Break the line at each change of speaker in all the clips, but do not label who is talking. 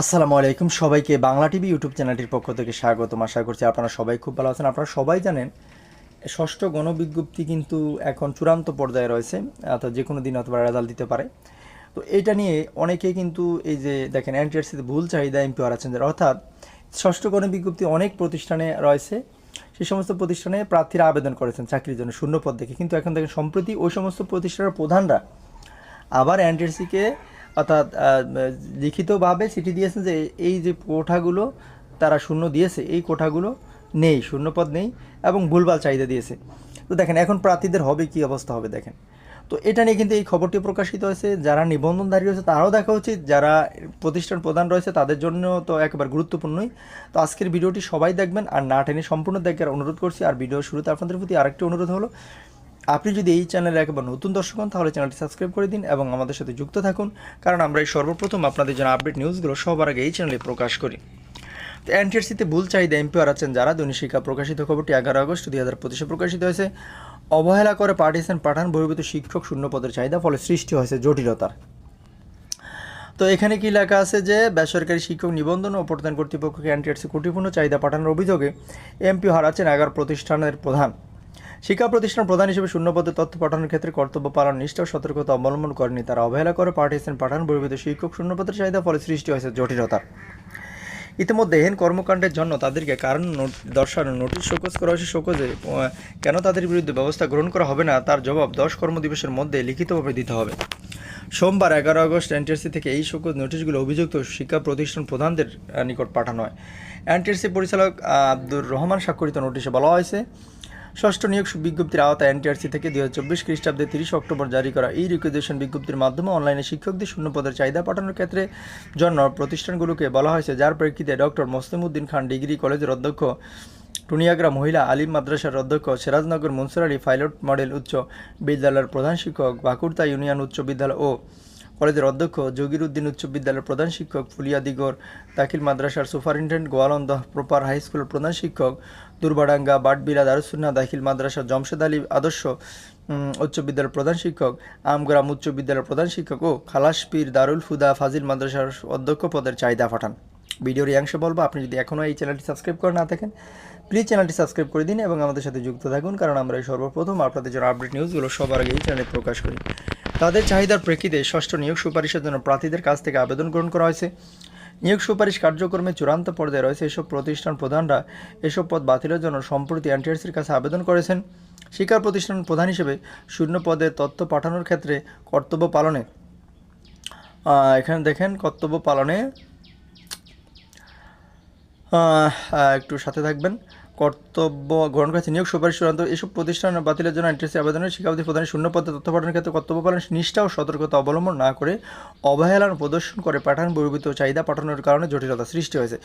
আসসালামু আলাইকুম সবাইকে বাংলা টিভি ইউটিউব চ্যানেলটির পক্ষ থেকে স্বাগতম। আশা করছি আপনারা সবাই খুব ভালো আছেন। আপনারা সবাই জানেন, ষষ্ঠ গণবিজ্ঞপ্তি কিন্তু এখন চূড়ান্ত পর্যায়ে রয়েছে, অর্থাৎ যে কোনো দিন অথবা রেজাল্ট দিতে পারে। তো এটা নিয়ে অনেকেই কিন্তু এই যে দেখেন এনটিআরসিতে ভুল চাহিদা এমপিওর আছেন অর্থাৎ ষষ্ঠ গণবিজ্ঞপ্তি অনেক প্রতিষ্ঠানে রয়েছে সেই সমস্ত প্রতিষ্ঠানে প্রার্থীরা আবেদন করেছেন চাকরির জন্য শূন্য পদ দেখে। কিন্তু এখন দেখেন, সম্প্রতি ওই সমস্ত প্রতিষ্ঠানের প্রধানরা আবার এনটিএসসিকে অর্থাৎ লিখিতভাবে চিঠি দিয়েছেন যে এই যে কোঠাগুলো তারা শূন্য দিয়েছে, এই কোঠাগুলো নেই, শূন্যপদ নেই এবং ভুলভাল চাহিদা দিয়েছে। তো দেখেন, এখন প্রার্থীদের হবে কি অবস্থা হবে দেখেন। তো এটা নিয়ে কিন্তু এই খবরটি প্রকাশিত হয়েছে। যারা নিবন্ধনধারী রয়েছে, তারাও দেখা উচিত। যারা প্রতিষ্ঠান প্রধান রয়েছে, তাদের জন্য তো একেবারে গুরুত্বপূর্ণই। তো আজকের ভিডিওটি সবাই দেখবেন। আর না টেনে সম্পূর্ণ দেখার অনুরোধ করছি। আর ভিডিও শুরুতে আপনাদের প্রতি আরেকটি অনুরোধ হলো আপনি যদি এই চ্যানেলে একেবারে নতুন দর্শক হন, তাহলে চ্যানেলটি সাবস্ক্রাইব করে দিন এবং আমাদের সাথে যুক্ত থাকুন, কারণ আমরা এই সর্বপ্রথম আপনাদের জন্য আপডেট নিউজগুলো সবার আগে এই চ্যানেলে প্রকাশ করি। তো এনটিআরসিতে ভুল চাহিদা এমপিআর আছেন যারা, দৈনিক শিক্ষা প্রকাশিত খবরটি এগারো আগস্ট দুই হাজার পঁচিশে প্রকাশিত হয়েছে। অবহেলা করে পাঠিয়েছেন পাঠান বহির্ভূত শিক্ষক শূন্য পদের চাহিদা, ফলে সৃষ্টি হয়েছে জটিলতার। তো এখানে কি লেখা আছে যে, বেসরকারি শিক্ষক নিবন্ধন ও প্রদান কর্তৃপক্ষকে এনটিআরসি কোটিপূর্ণ চাহিদা পাঠানোর অভিযোগে এমপি হারাচ্ছেন এগারো প্রতিষ্ঠানের প্রধান। শিক্ষা প্রতিষ্ঠান প্রধান হিসেবে শূন্যপদে তথ্য পাঠানোর ক্ষেত্রে কর্তব্য পালন নিষ্ঠা সতর্কতা অবলম্বন করেনি তারা অবহেলা করে পাঠিয়েছেন পাঠান বহির্ভূত শিক্ষক। শূন্যপদের চাহিদা ফলে সৃষ্টি হয়েছে জটিলতার ইতিমধ্যে এহেন কর্মকাণ্ডের জন্য তাদেরকে কারণ দর্শানো নোটিশ শোকজ করা হয়েছে। শোকজে কেন তাদের বিরুদ্ধে ব্যবস্থা গ্রহণ করা হবে না তার জবাব দশ কর্মদিবসের মধ্যে লিখিতভাবে দিতে হবে। সোমবার এগারো আগস্ট এনটিএসসি থেকে এই শোকজ নোটিশগুলো অভিযুক্ত শিক্ষা প্রতিষ্ঠান প্রধানদের নিকট পাঠানো হয়। এনটিএসসি পরিচালক আব্দুর রহমান স্বাক্ষরিত নোটিশে বলা হয়েছে ষষ্ঠ নিয়োগ বিজ্ঞপ্তির আওতায় এনটিআরসি থেকে দুই হাজার চব্বিশ খ্রিস্টাব্দে তিরিশ অক্টোবর জারি করা এই রিকুইজিশন বিজ্ঞপ্তির মাধ্যমে অনলাইনে শিক্ষকদের শূন্য পদের চাহিদা পাঠানোর ক্ষেত্রে জন্য প্রতিষ্ঠানগুলোকে বলা হয়েছে। যার প্রেক্ষিতে ডক্টর মোসলিমউদ্দিন খান ডিগ্রি কলেজের অধ্যক্ষ টুনিয়াগ্রা মহিলা আলিম মাদ্রাসার অধ্যক্ষ, সিরাজনগর মনসুর আলী পাইলট মডেল উচ্চ বিদ্যালয়ের প্রধান শিক্ষক, বাকুরতা ইউনিয়ন উচ্চ বিদ্যালয় ও কলেজের অধ্যক্ষ জগির উদ্দিন উচ্চ বিদ্যালয়ের প্রধান শিক্ষক ফুলিয়া দিগর, দাখিল মাদ্রাসার সুপারিনটেন্ডেন্ট গোয়ালন্দ প্রপার হাই স্কুলের প্রধান শিক্ষক দুর্বাডাঙ্গা বাটবিলা দারুসুন্না দাখিল মাদ্রাসা জমশেদ আলী আদর্শ উচ্চ বিদ্যালয়ের প্রধান শিক্ষক আমগ্রাম উচ্চ বিদ্যালয়ের প্রধান শিক্ষক ও খালাসপীর দারুল ফুদা ফাজিল মাদ্রাসার অধ্যক্ষ পদের চাহিদা পাঠান ভিডিওর অংশে বলব, আপনি যদি এখনও এই চ্যানেলটি সাবস্ক্রাইব করে না থাকেন প্লিজ চ্যানেলটি সাবস্ক্রাইব করে দিন এবং আমাদের সাথে যুক্ত থাকুন, কারণ আমরা এই সর্বপ্রথম আপনাদের জন্য আপডেট নিউজগুলো সবার আগে এই চ্যানেলে প্রকাশ করি। তাদের চাহিদার প্রেক্ষিতে ষষ্ঠ নিয়োগ সুপারিশের জন্য প্রার্থীদের কাছ থেকে আবেদন গ্রহণ করা হয়েছে। নিয়োগ সুপারিশ কার্যক্রমে চূড়ান্ত পর্যায়ে রয়েছে এসব প্রতিষ্ঠান প্রধানরা এসব পদ বাতিলের জন্য সম্প্রতি এনটিআরসির কাছে আবেদন করেছেন। শিক্ষা প্রতিষ্ঠান প্রধান হিসেবে শূন্য পদে তথ্য পাঠানোর ক্ষেত্রে কর্তব্য পালনে এখানে দেখেন কর্তব্য পালনে একটু সাথে থাকবেন। কর্তব্য গ্রহণ করেছে। নিয়োগ সুপারিশ চূড়ান্ত এসব প্রতিষ্ঠান বাতিলের জন্য এনটিএসসি আবেদনের শিক্ষাপতি প্রধানের শূন্য পদে তথ্য পাঠানোর ক্ষেত্রে কর্তব্য পালন, নিষ্ঠা ও সতর্কতা অবলম্বন না করে অবহেলার প্রদর্শন করে পাঠান বহির্ভূত চাহিদা পাঠানোর কারণে জটিলতা সৃষ্টি হয়েছে।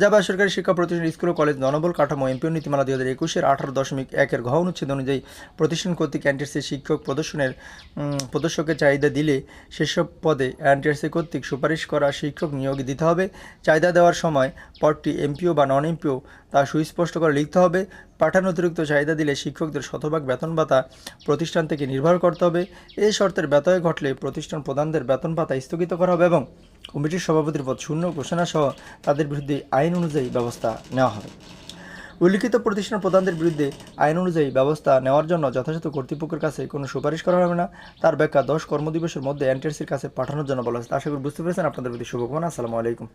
যা বেসরকারি শিক্ষা প্রতিষ্ঠান স্কুল ও কলেজ জনবল কাঠামো, এমপিও নীতিমালা দুই হাজার একুশের আঠারো দশমিক একের ঘ অনুচ্ছেদ অনুযায়ী প্রতিষ্ঠান কর্তৃক এনটিএসসি শিক্ষক প্রদর্শনের প্রদর্শকের চাহিদা দিলে সেসব পদে এনটিএসসি কর্তৃক সুপারিশ করা শিক্ষক নিয়োগ দিতে হবে। চাহিদা দেওয়ার সময় পদটি এমপিও বা নন এমপিও তা সুস্পষ্ট করে লিখতে হবে। পাঠান অতিরিক্ত চাহিদা দিলে শিক্ষকদের শতভাগ বেতন ভাতা প্রতিষ্ঠান থেকে নির্ভর করতে হবে। এই শর্তের ব্যতয় ঘটলে প্রতিষ্ঠান প্রধানদের বেতন ভাতা স্থগিত করা হবে এবং কমিটির সভাপতির পদ শূন্য ঘোষণা সহ তাদের বিরুদ্ধে আইন অনুযায়ী ব্যবস্থা নেওয়া হবে। উল্লিখিত প্রতিষ্ঠান প্রধানদের বিরুদ্ধে আইন অনুযায়ী ব্যবস্থা নেওয়ার জন্য যথাযথ কর্তৃপক্ষের কাছে কোনো সুপারিশ করা হবে না। তার ব্যাখ্যা দশ কর্মদিবসের মধ্যে এনটিআরসির কাছে পাঠানোর জন্য বলা হয়েছে। আশা করি বুঝতে পেরেছেন। আপনাদের প্রতি শুভকামনা। আসসালামু আলাইকুম।